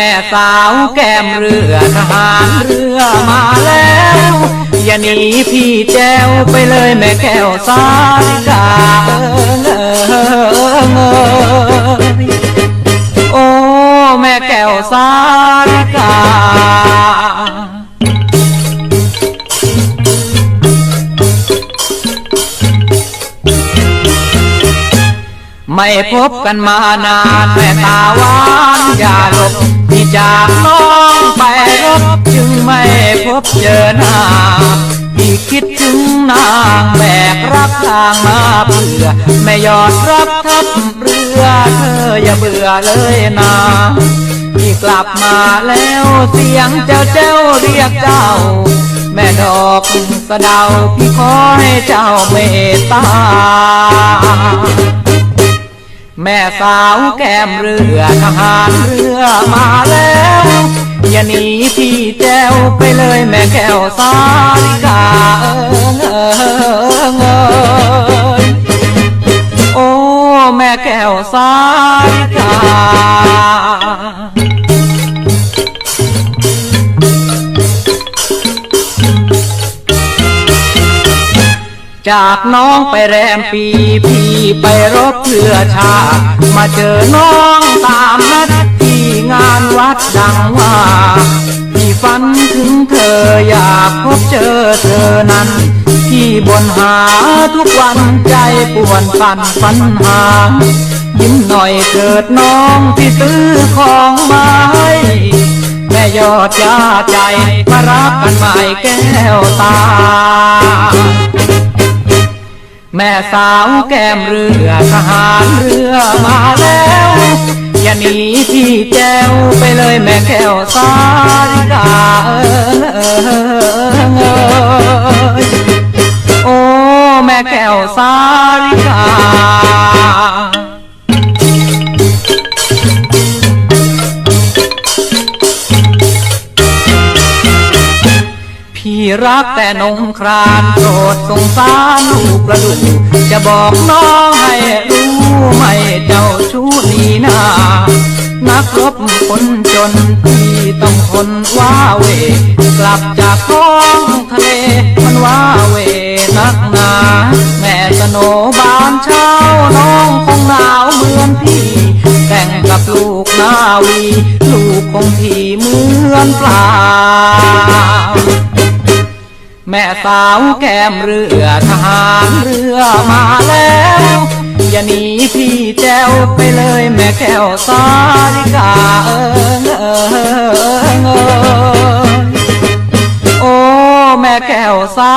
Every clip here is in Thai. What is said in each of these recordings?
แม่สาวแก้มเรือทหารเรือมาแล้ว อย่าหนีพี่แจวไปเลยแม่แก้วสาลิกาเออเออโอ้แม่แก้วสาลิกาไม่พบกันมานานแม่ตาหวานอย่าหลบ ที่จากน้องไปรบจึงไม่พบเจอหน้าพี่คิดถึงนางแบกรับทางมาเพื่อไม่ยอดรับทับเรือเธออย่าเบื่อเลยนะพี่กลับมาแล้วเสียงเจ้าเจ้าเรียกเจ้า แม่ดอกสะเดาพี่ขอให้เจ้าเมตตา แม่สาวแก้มเรือทหารเรือมาแล้ว อย่าหนีพี่แจวไปเลยแม่แก้วสาริกาเอิงเอิงเอยโอ้แม่แก้วสา จากน้องไปแรมปีพี่ไปรบเพื่อชาติมาเจอน้องตามนัดที่งานวัดดังว่าพี่ฝันถึงเธออยากพบเจอเธอนั้นพี่บนหาทุกวันใจปวนปั่นฝันหา ยิ้มหน่อยเกิดน้องที่ซื้อของมาให้แม่ยอดยาใจมารักกันใหม่แก้วตา แม่สาวแก้มเรือทหารเรือมาแล้ว อย่าหนีพี่แจวไปเลยแม่แก้วสาริกาเออเออเออโอ้แม่แก้วสาริกา รักแต่นงครานโปรดสงสารลูกประดุจะบอกน้องให้รู้ไม่เจ้าชู้นีนานักรบคนจนที่ต้องทนว้าเว กลับจากท้องทะเลมันว้าเวนักหนา แม่สโนบานเช้าน้องคงหนาวเหมือนพี่ แต่งกับลูกนาวี ลูกคงที่เหมือนปลา แม่สาวแก้มเรือทหารเรือมาแล้ว อย่าหนีพี่แจวไปเลยแม่แก้วสาริกาเอิงเอิงเอิงโอ้แม่แก้วสา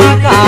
ริกา